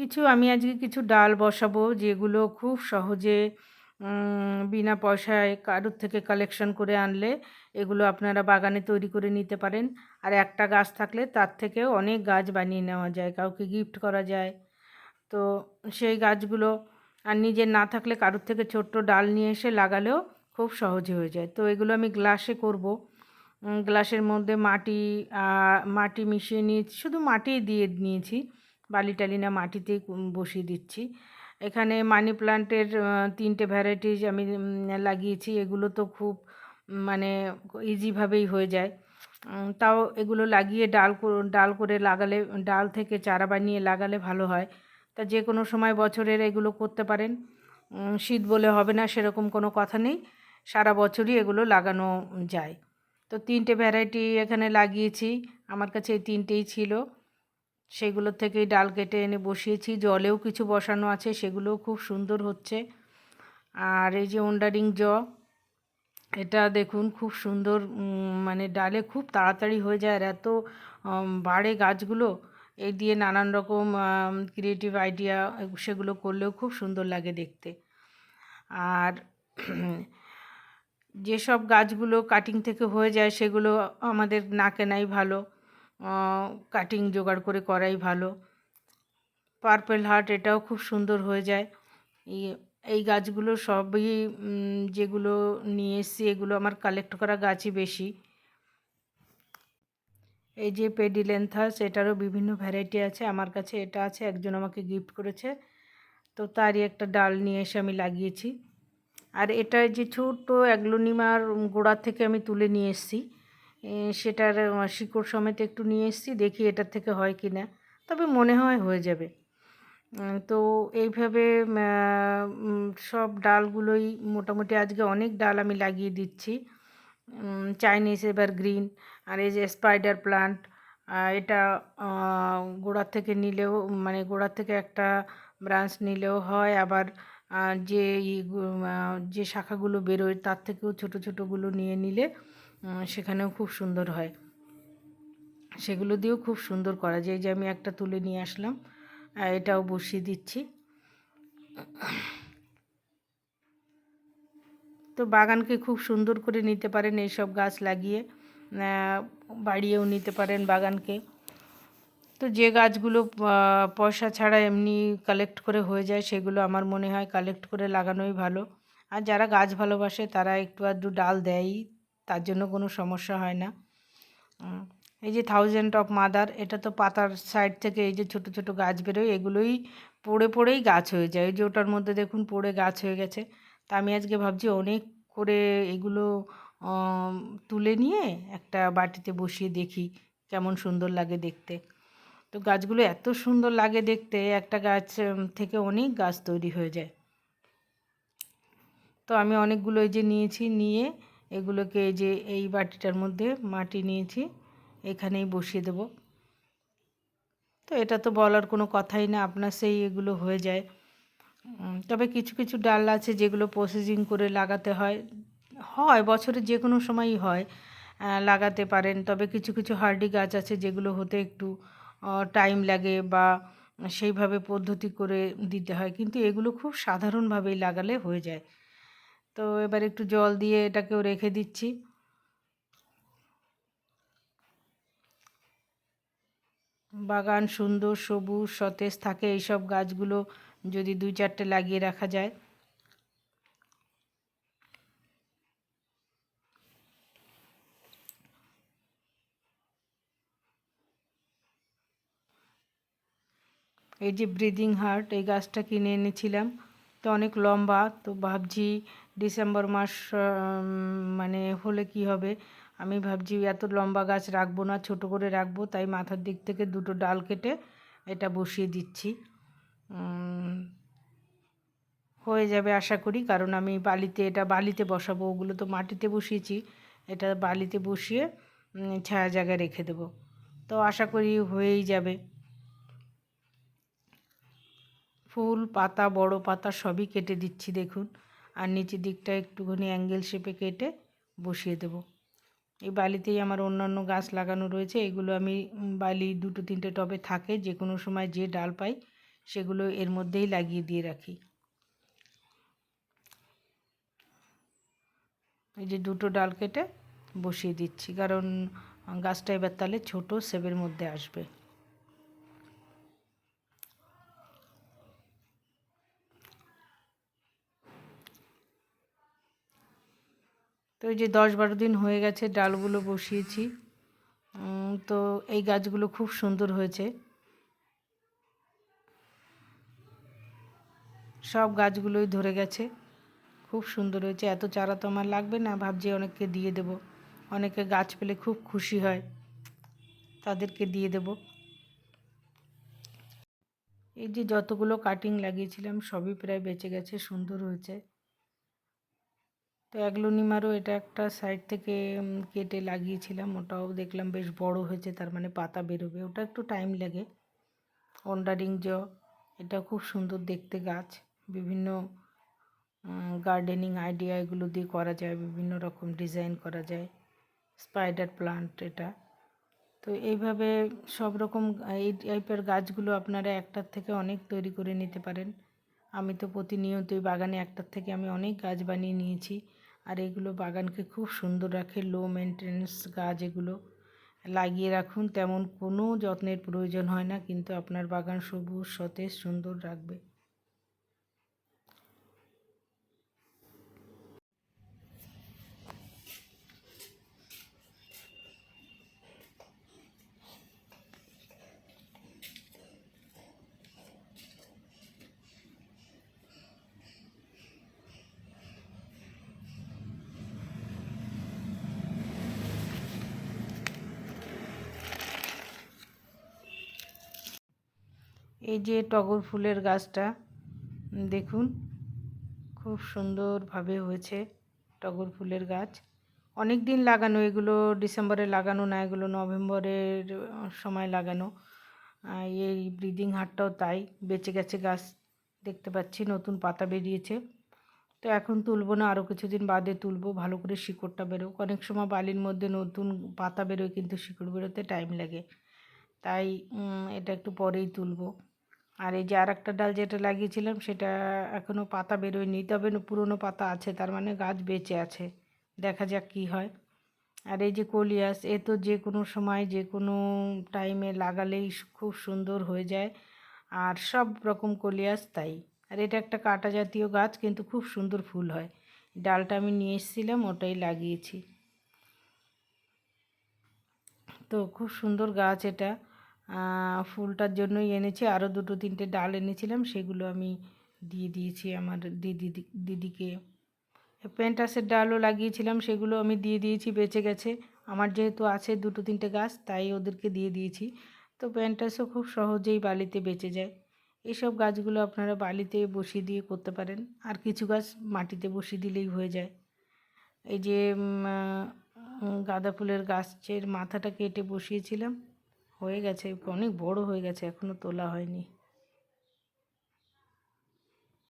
কিছু, আমি আজকে কিছু ডাল বসাবো যেগুলো খুব সহজে বিনা পয়সায় কারোর থেকে কালেকশন করে আনলে এগুলো আপনারা বাগানে তৈরি করে নিতে পারেন। আর একটা গাছ থাকলে তার থেকেও অনেক গাছ বানিয়ে নেওয়া যায়, কাউকে গিফট করা যায়। তো সেই গাছগুলো আর নিজের না থাকলে কারোর থেকে ছোট্ট ডাল নিয়ে এসে লাগালেও খুব সহজে হয়ে যায়। তো এগুলো আমি গ্লাসে করব। গ্লাসের মধ্যে মাটি মাটি মিশিয়ে নিয়েছি, শুধু মাটি দিয়ে নিয়েছি। বালি টালি না মাটিতেই বসিয়ে দিচ্ছি। এখানে মানি প্লান্টের তিনটে ভ্যারাইটিস আমি লাগিয়েছি। এগুলো তো খুব মানে ইজিভাবেই হয়ে যায়। তাও এগুলো লাগিয়ে ডাল ডাল করে লাগালে, ডাল থেকে চারা বানিয়ে লাগালে ভালো হয়। তা যে কোনো সময় বছরের এগুলো করতে পারেন। শীত বলে হবে না, সেরকম কোনো কথা নেই। সারা বছরই এগুলো লাগানো যায়। তো তিনটে ভ্যারাইটি এখানে লাগিয়েছি। আমার কাছে এই তিনটেই ছিল। সেগুলোর থেকেই ডাল কেটে এনে বসিয়েছি। জলেও কিছু বসানো আছে, সেগুলোও খুব সুন্দর হচ্ছে। আর এই যে ওন্ডারিং জ, এটা দেখুন খুব সুন্দর মানে ডালে খুব তাড়াতাড়ি হয়ে যায়। আর এত বাড়ে গাছগুলো, এই দিয়ে নানান রকম ক্রিয়েটিভ আইডিয়া সেগুলো করলেও খুব সুন্দর লাগে দেখতে। আর যেসব গাছগুলো কাটিং থেকে হয়ে যায়, সেগুলো আমাদের না কেনাই ভালো। কাটিং জোগাড় করে করাই ভালো। পার্পেল হার্ট এটাও খুব সুন্দর হয়ে যায়। এই গাছগুলো সবই যেগুলো নিয়ে এসছি, এগুলো আমার কালেক্ট করা গাছই বেশি। এই যে পেডিলেন্থাস এটারও বিভিন্ন ভ্যারাইটি আছে। আমার কাছে এটা আছে, একজন আমাকে গিফট করেছে। তো তারই একটা ডাল নিয়ে এসে আমি লাগিয়েছি। আর এটা যে ছোট্ট অ্যাগ্লোনিমার গোড়া থেকে আমি তুলে নিয়ে এসেছি। সেটার শিকড় সমেত একটু নিয়ে এসেছি, দেখি এটার থেকে হয় কি না। তবে মনে হয় হয়ে যাবে। তো এইভাবে সব ডালগুলোই মোটামুটি আজকে অনেক ডাল আমি লাগিয়ে দিচ্ছি। চাইনিজ এবার গ্রিন আর এই যে স্পাইডার প্লান্ট এটা গোড়ার থেকে নিলেও মানে গোড়ার থেকে একটা ব্রাঞ্চ নিলেও হয়। আবার যে যে শাখাগুলো বেরোয় তার থেকেও ছোটো ছোটোগুলো নিয়ে নিলে সেখানেও খুব সুন্দর হয়। সেগুলো দিয়েও খুব সুন্দর করা যায়। যে আমি একটা তুলে নিয়ে আসলাম এটাও বসিয়ে দিচ্ছি। তো বাগানকে খুব সুন্দর করে নিতে পারেন এইসব গাছ লাগিয়ে বাড়িয়েও নিতে পারেন বাগানকে। তো যে গাছগুলো পয়সা ছাড়া এমনি কালেক্ট করে হয়ে যায়, সেগুলো আমার মনে হয় কালেক্ট করে লাগানোই ভালো। আর যারা গাছ ভালোবাসে, তারা একটু আধটু ডাল দেয়ই। তার জন্য কোনো সমস্যা হয় না। এই যে থাউজেন্ড অফ মাদার এটা তো পাতার সাইড থেকে এই যে ছোট ছোট গাছ বেরোয়, এগুলোই পড়ে পড়েই গাছ হয়ে যায়। ওই যে ওটার মধ্যে দেখুন পড়ে গাছ হয়ে গেছে। তা আমি আজকে ভাবছি অনেক করে এগুলো তুলে নিয়ে একটা বাটিতে বসিয়ে দেখি কেমন সুন্দর লাগে দেখতে। তো গাছগুলো এত সুন্দর লাগে দেখতে, একটা গাছ থেকে অনেক গাছ তৈরি হয়ে যায়। তো আমি অনেকগুলো এই যে নিয়েছি, নিয়ে এগুলোকে যে এই বাটিটার মধ্যে মাটি নিয়েছি, এখানেই বসিয়ে দেব। তো এটা তো বলার কোনো কথাই না, আপনার সেই এগুলো হয়ে যায়। তবে কিছু কিছু ডাল আছে যেগুলো প্রসেসিং করে লাগাতে হয়। হয়, বছরে যে কোনো সময়ই হয় লাগাতে পারেন। তবে কিছু কিছু হার্ডি গাছ আছে যেগুলো হতে একটু টাইম লাগে বা সেইভাবে পদ্ধতি করে দিতে হয়। কিন্তু এগুলো খুব সাধারণভাবেই লাগালে হয়ে যায়। তো এবার একটু জল দিয়ে এটাকেও রেখে দিচ্ছি। বাগান সুন্দর, সবুজ, সতেজ থাকে, এইসব গাছগুলো যদি দুই চারটে লাগিয়ে রাখা যায়। এই যে ব্রিদিং হার্ট এই গাছটা কিনে এনেছিলাম। তো অনেক লম্বা, তো ভাবছি ডিসেম্বর মাস মানে হলে কি হবে? আমি ভাবছি এত লম্বা গাছ রাখব না, ছোট করে রাখব, তাই মাথার দিক থেকে দুটো ডাল কেটে এটা বসিয়ে দিচ্ছি। হয়ে যাবে আশা করি, কারণ আমি বালিতে, এটা বালিতে বসাবো, ওগুলো তো মাটিতে বসিয়েছি, এটা বালিতে বসিয়ে ছায়া জায়গায় রেখে দেবো। তো আশা করি হয়েই যাবে। ফুল, পাতা, বড় পাতা সবই কেটে দিচ্ছি, দেখুন। আর নিচের দিকটা একটুখানি অ্যাঙ্গেল শেপে কেটে বসিয়ে দেব। এই বালিতেই আমার অন্যান্য গাছ লাগানো রয়েছে, এগুলো আমি বালি দুটো তিনটে টবে থাকে যে কোনো সময় যে ডাল পাই সেগুলো এর মধ্যেই লাগিয়ে দিয়ে রাখি। এই যে দুটো ডাল কেটে বসিয়ে দিচ্ছি, কারণ গাছটা এবার তাহলে ছোটো, সেবের মধ্যে আসবে। তো এই যে দশ বারো দিন হয়ে গেছে, ডালগুলো বসিয়েছি। তো এই গাছগুলো খুব সুন্দর হয়েছে। সব গাছগুলোই ধরে গেছে। খুব সুন্দর হয়েছে। এত চারা তো আমার লাগবে না, ভাবছি অনেককে দিয়ে দেব। অনেকে গাছ পেলে খুব খুশি হয়, তাদেরকে দিয়ে দেব। এই যে যতগুলো কাটিং লাগিয়েছিলাম, সবই প্রায় বেঁচে গেছে, সুন্দর হয়েছে। তো অ্যাগ্লোনিমারও এটা একটা সাইড থেকে কেটে লাগিয়েছিলাম। ওটাও দেখলাম বেশ বড় হয়েছে, তার মানে পাতা বেরোবে। ওটা একটু টাইম লাগে। অন্ডারিং জ এটা খুব সুন্দর দেখতে গাছ। বিভিন্ন গার্ডেনিং আইডিয়া এগুলো দিয়ে করা যায়, বিভিন্ন রকম ডিজাইন করা যায়। স্পাইডার প্লান্ট এটা। তো এইভাবে সব রকম, এই টাইপের গাছগুলো আপনারা একটার থেকে অনেক তৈরি করে নিতে পারেন। আমি তো প্রতিনিয়তই বাগানে একটার থেকে আমি অনেক গাছ বানিয়ে নিয়েছি। আর এগুলো বাগানকে খুব সুন্দর রাখে লো মেনটেন্স গাছ এগুলো লাগিয়ে রাখুন, তেমন কোনো যত্নের প্রয়োজন হয় না, কিন্তু আপনার বাগান সবুজ, সতেজ, সুন্দর রাখবে। এই যে টগর ফুলের গাছটা দেখুন, খুব সুন্দরভাবে হয়েছে টগর ফুলের গাছ। অনেক দিন লাগানো, এগুলো ডিসেম্বরে লাগানো না, এগুলো নভেম্বরের সময় লাগানো। এই ব্রিদিং হাটটাও তাই, বেঁচে গেছে গাছ, দেখতে পাচ্ছি, নতুন পাতা বেরিয়েছে। তো এখন তুলবো না, আরও কিছুদিন বাদে তুলবো, ভালো করে শিকড়টা বেরোক। অনেক সময় বালির মধ্যে নতুন পাতা বেরোয়, কিন্তু শিকড় বেরোতে টাইম লাগে। তাই এটা একটু পরেই তুলবো। আর এই যে আর একটা ডাল যেটা লাগিয়েছিলাম, সেটা এখনও পাতা বেরোয়নি। তবে পুরনো পাতা আছে, তার মানে গাছ বেঁচে আছে। দেখা যাক কী হয়। আর এই যে কলিয়াস, এ তো যে কোনো সময়, যে কোনো টাইমে লাগালেই খুব সুন্দর হয়ে যায়। আর সব রকম কলিয়াস তাই। আর এটা একটা কাটা জাতীয় গাছ, কিন্তু খুব সুন্দর ফুল হয়। ডালটা আমি নিয়ে এসেছিলাম, ওটাই লাগিয়েছি। তো খুব সুন্দর গাছ এটা। ফুলটার জন্যই এনেছি। আরও দুটো, তিনটে ডাল এনেছিলাম, সেগুলো আমি দিয়ে দিয়েছি আমার দিদি, দিদিকে। পেন্টাসের ডালও লাগিয়েছিলাম, সেগুলো আমি দিয়ে দিয়েছি, বেঁচে গেছে। আমার যেহেতু আছে দুটো, তিনটে গাছ, তাই ওদেরকে দিয়ে দিয়েছি। তো পেন্টাসও খুব সহজেই বালিতে বেঁচে যায়। এইসব গাছগুলো আপনারা বালিতে বসিয়ে দিয়ে করতে পারেন। আর কিছু গাছ মাটিতে বসিয়ে দিলেই হয়ে যায়। এই যে গাঁদা ফুলের গাছের মাথাটা কেটে বসিয়েছিলাম। হয়ে গেছে অনেক বড় হয়ে গেছে এখনও তোলা হয়নি।